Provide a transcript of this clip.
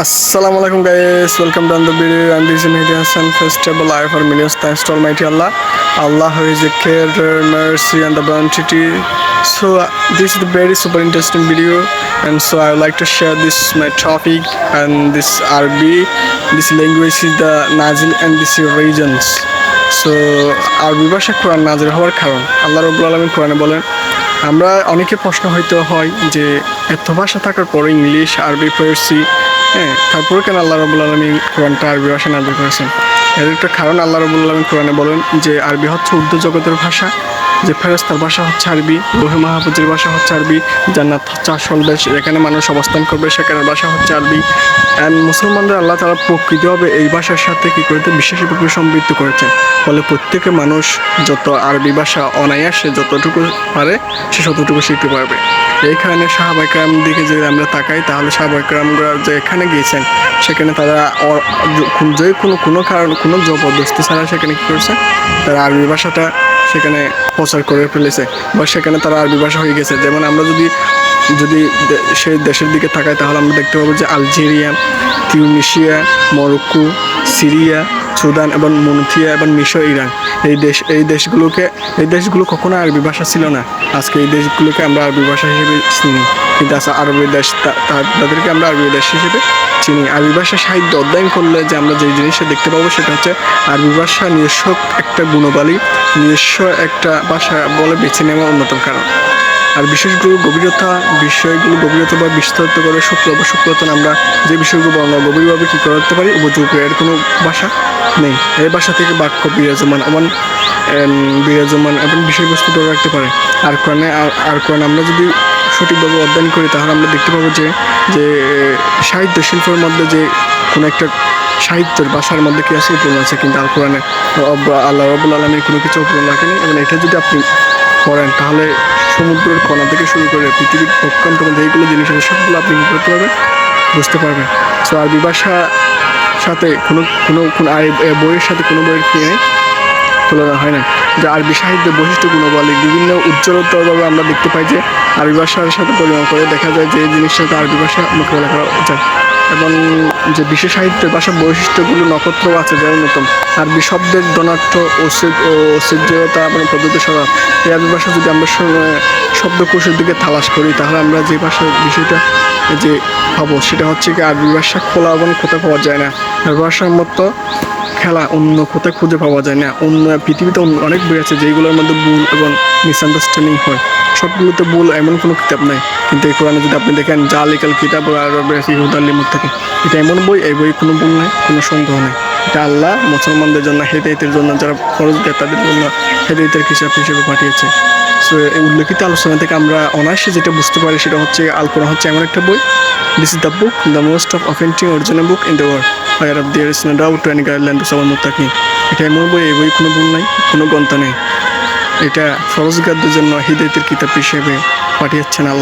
আসসালামু আলাইকুম guys welcome to the video and DG media sun festival I for millions thanks to almighty Allah Allah who is the creator mercy and the bounty so this is the very super interesting video and so I like to share this my topic and this Arbi this language is the নাজিল and this your reasons so Arbi ভাষা কোরআন নাজিল হওয়ার কারণ, আল্লাহ রবুল আলমী কোরআনে বলেন, আমরা অনেকে প্রশ্ন হইতে হয় যে এত ভাষা থাকার পরে ইংলিশ আরবি ফার্সি হ্যাঁ তারপর কেন আল্লাহ রবুল আলমিন কোরআনটা আরবি ভাষা নাজির করেছেন? এর একটা কারণ আল্লাহ রবুল আলমিন কোরআনে বলেন যে আরবি হচ্ছে উর্দু জগতের ভাষা। যে ফেরস্তার ভাষা হচ্ছে আরবি লোহে মাহফুজের ভাষা হচ্ছে আরবি, জান্নাত হচ্ছে আসল দেশ যেখানে মানুষ অবস্থান করবে সেখানে ভাষা হচ্ছে আরবি। অ্যান্ড মুসলমানদের আল্লাহ তারা প্রকৃতভাবে এই ভাষার সাথে কী করেছে? বিশেষভাবে সমৃদ্ধ করেছেন ফলে প্রত্যেকে মানুষ যত আরবি ভাষা অনায়াসে যতটুকু পারে, সে ততটুকু শিখতে পারবে। এইখানে সাহাবাইকরাম দিকে যদি আমরা তাকাই, তাহলে সাহাবাইকরামরা যে এখানে গিয়েছেন, সেখানে তারা যে কোনো কোনো কারণ কোনো জবরদস্তি ছাড়া সেখানে কী করছে? তারা আরবি ভাষাটা সেখানে প্রচার করে ফেলেছে বা সেখানে তারা আরবি ভাষা হয়ে গেছে। যেমন আমরা যদি যদি সেই দেশের দিকে তাকাই, তাহলে আমরা দেখতে পাবো যে Algeria, Tunisia, Morocco, Syria, Sudan এবং মনুথিয়া এবং মিশর, ইরান। এই দেশ, এই দেশগুলোকে, এই দেশগুলো কখনো আরবি ভাষা ছিল না। আজকে এই দেশগুলোকে আমরা আরবি ভাষা হিসেবে চিনি। কিন্তু আচ্ছা আরবি দেশ তাদেরকে আমরা আরবি দেশ হিসেবে চিনি আরবি ভাষা সাহিত্য অধ্যয়ন করলে যে আমরা যে জিনিসটা দেখতে পাবো সেটা হচ্ছে আরবি ভাষা নিজস্ব একটা গুণবালী, নিজস্ব একটা ভাষা বলে বেছে নেওয়া অন্যতম কারণ। আর বিশেষগুলো গভীরতা, বিষয়গুলো গভীরতা বা বিস্তারিত করে সূত্র বা সূত্রতন আমরা যে বিষয়গুলো বর্ণনা গভীরভাবে কী করতে পারি উপযোগ্য এর কোনো ভাষা নেই। এই ভাষা থেকে বাক্য বিরাজমান এমন বিরাজমান এবং বিষয়বস্তু ধরে রাখতে পারে। আর কোরআনে আর- আর কোরআন আমরা যদি সঠিকভাবে অধ্যয়ন করি, তাহলে আমরা দেখতে পাবো যে যে সাহিত্য শিল্পের মধ্যে যে কোনো একটা সাহিত্যের ভাষার মধ্যে কি আছে উপকরণ আছে? কিন্তু আল কোরআনে আল্লাহ রবুল আলমীর কোনো কিছু উপকরণ রাখেনি। এবং এটা যদি আপনি করেন, তাহলে সমুদ্রের কণা থেকে শুরু করে পৃথিবীর প্রত্যন্ত মধ্যে এইগুলো জিনিস আছে, সবগুলো আপনি কী করতে পারবেন? বুঝতে পারবেন। সো আরবি ভাষা সাথে কোনো কোনো কোনো বইয়ের সাথে কোনো বইয়ের কি নেই? তুলনা হয় না। যে আরবি সাহিত্যের বৈশিষ্ট্য গুণবলী বিভিন্ন উজ্জ্বলতরভাবে আমরা দেখতে পাই যে আরবি ভাষার সাথে পরিমাণ করে দেখা যায় যে এই জিনিসটাতে আরবি ভাষা মোকাবেলা করা যায়। এবং যে বিশ্ব সাহিত্যের ভাষার বৈশিষ্ট্যগুলো নক্ষত্র আছে, যেমন নতুন আরবি শব্দের ঔষধ ও ঔষধীয়তা এবং পদ্ধতি স্বভাব এই আরবি ভাষা যদি আমরা শব্দকোষের দিকে তালাশ করি, তাহলে আমরা যে ভাষার বিষয়টা যে পাবো সেটা হচ্ছে কি আরবি ভাষা খোলা এবং কোথাও পাওয়া যায় না। আরবি ভাষার মতো খেলা অন্য কোথায় খুঁজে পাওয়া যায় না। অন্য পৃথিবীতে অনেক বই আছে যেগুলোর মধ্যে ভুল এবং মিসআন্ডারস্ট্যান্ডিং হয়। সবগুলোতে ভুল এমন কোনো কিতাব নাই। কিন্তু এই কোরআনে যদি আপনি দেখেন জালিকাল কিতাব ইহুদাল্লিমুর থেকে, এটা এমন বই, এই বই কোনো ভুল নাই, কোনো সন্দেহ নেই। এটা আল্লাহ মুসলমানদের জন্য, হেদায়তের জন্য, যারা খরচ দেয় তাদের জন্য হেদায়তের কিতাব হিসেবে পাঠিয়েছে। সো, এই উল্লেখিত আলোচনা থেকে আমরা অনায়াসে যেটা বুঝতে পারি, সেটা হচ্ছে আল কোরআন হচ্ছে এমন একটা বই। This is the book the most of authentic original book in the world fire of there is no doubt to any guideline to সবার মুত্তাকি এটা এমন বই, এই বই কোনো ভুল নাই, কোনো গ্রন্থ নেই। এটা ফরজ গাদ্যের জন্য হৃদয়তের কিতাব হিসেবে পাঠিয়েছেন আল্লাহ।